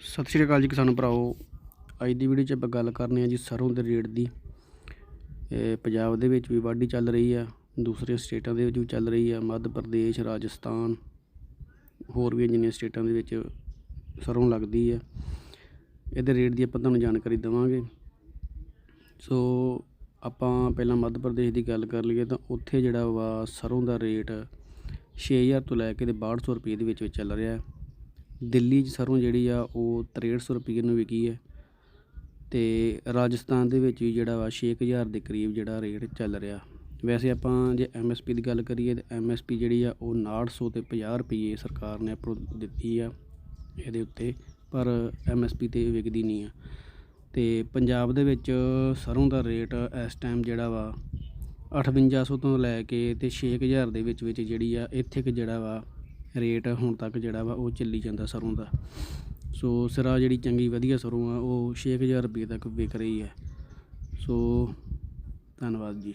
ਸਤਿ ਸ਼੍ਰੀ ਅਕਾਲ ਜੀ ਕਿਸਾਨ ਭਰਾਓ ਅੱਜ ਦੀ ਵੀਡੀਓ 'ਚ ਆਪਾਂ ਗੱਲ ਕਰਨੀ ਆ ਜੀ ਸਰੋਂ ਦੇ ਰੇਟ ਦੀ। ਪੰਜਾਬ ਦੇ ਵਿੱਚ ਵੀ ਵਾਢੀ ਚੱਲ ਰਹੀ ਆ, ਦੂਸਰੇ ਸਟੇਟਾਂ ਦੇ ਵਿੱਚ ਵੀ ਚੱਲ ਰਹੀ ਆ, ਮੱਧ ਪ੍ਰਦੇਸ਼, ਰਾਜਸਥਾਨ, ਹੋਰ ਵੀ ਜਿੰਨੀਆਂ ਸਟੇਟਾਂ ਦੇ ਵਿੱਚ ਸਰੋਂ ਲੱਗਦੀ ਆ। ਇਹਦੇ ਰੇਟ ਦੀ ਆਪਾਂ ਤੁਹਾਨੂੰ ਜਾਣਕਾਰੀ ਦੇਵਾਂਗੇ। ਸੋ ਆਪਾਂ ਪਹਿਲਾਂ ਮੱਧ ਪ੍ਰਦੇਸ਼ ਦੀ ਗੱਲ ਕਰ ਲਈਏ ਤਾਂ ਉੱਥੇ ਜਿਹੜਾ ਵਾ ਸਰੋਂ ਦਾ ਰੇਟ 6000 ਤੋਂ ਲੈ ਕੇ ਤੇ 6200 ਰੁਪਏ ਦੇ ਵਿੱਚ ਵਿੱਚ ਚੱਲ ਰਿਹਾ। ਹੈ ਦਿੱਲੀ 'ਚ ਸਰੋਂ ਜਿਹੜੀ ਆ ਉਹ 6300 ਰੁਪਏ ਨੂੰ ਵਿਕੀ ਹੈ ਤੇ ਰਾਜਸਥਾਨ ਦੇ ਵਿੱਚ ਵੀ ਜਿਹੜਾ ਵਾ 6000 ਦੇ ਕਰੀਬ ਜਿਹੜਾ ਰੇਟ ਚੱਲ ਰਿਹਾ। ਵੈਸੇ ਆਪਾਂ ਜੇ ਐਮਐਸਪੀ ਦੀ ਗੱਲ ਕਰੀਏ ਤੇ ਐਮਐਸਪੀ ਜਿਹੜੀ ਆ ਉਹ 6900 ਤੇ 50 ਰੁਪਏ ਸਰਕਾਰ ਨੇ ਆਪੋ ਦਿੱਤੀ ਆ ਇਹਦੇ ਉੱਤੇ, ਪਰ ਐਮਐਸਪੀ ਤੇ ਵਿਕਦੀ ਨਹੀਂ ਆ। ਤੇ ਪੰਜਾਬ ਦੇ ਵਿੱਚ ਸਰੋਂ ਦਾ ਰੇਟ ਇਸ ਟਾਈਮ ਜਿਹੜਾ ਵਾ 5800 ਤੋਂ ਲੈ ਕੇ ਤੇ 6000 ਦੇ ਵਿੱਚ ਵਿੱਚ ਜਿਹੜੀ ਆ ਇੱਥੇ ਕਿ ਜਿਹੜਾ ਵਾ ਰੇਟ ਹੁਣ ਤੱਕ ਜਿਹੜਾ ਵਾ ਉਹ ਚੱਲੀ ਜਾਂਦਾ ਸਰੋਂ ਦਾ। ਸੋ ਸਿਰਾ ਜਿਹੜੀ ਚੰਗੀ ਵਧੀਆ ਸਰੋਂ ਆ, ਉਹ 6000 ਰੁਪਏ ਤੱਕ ਵਿਕ ਰਹੀ ਹੈ। ਸੋ ਧੰਨਵਾਦ ਜੀ।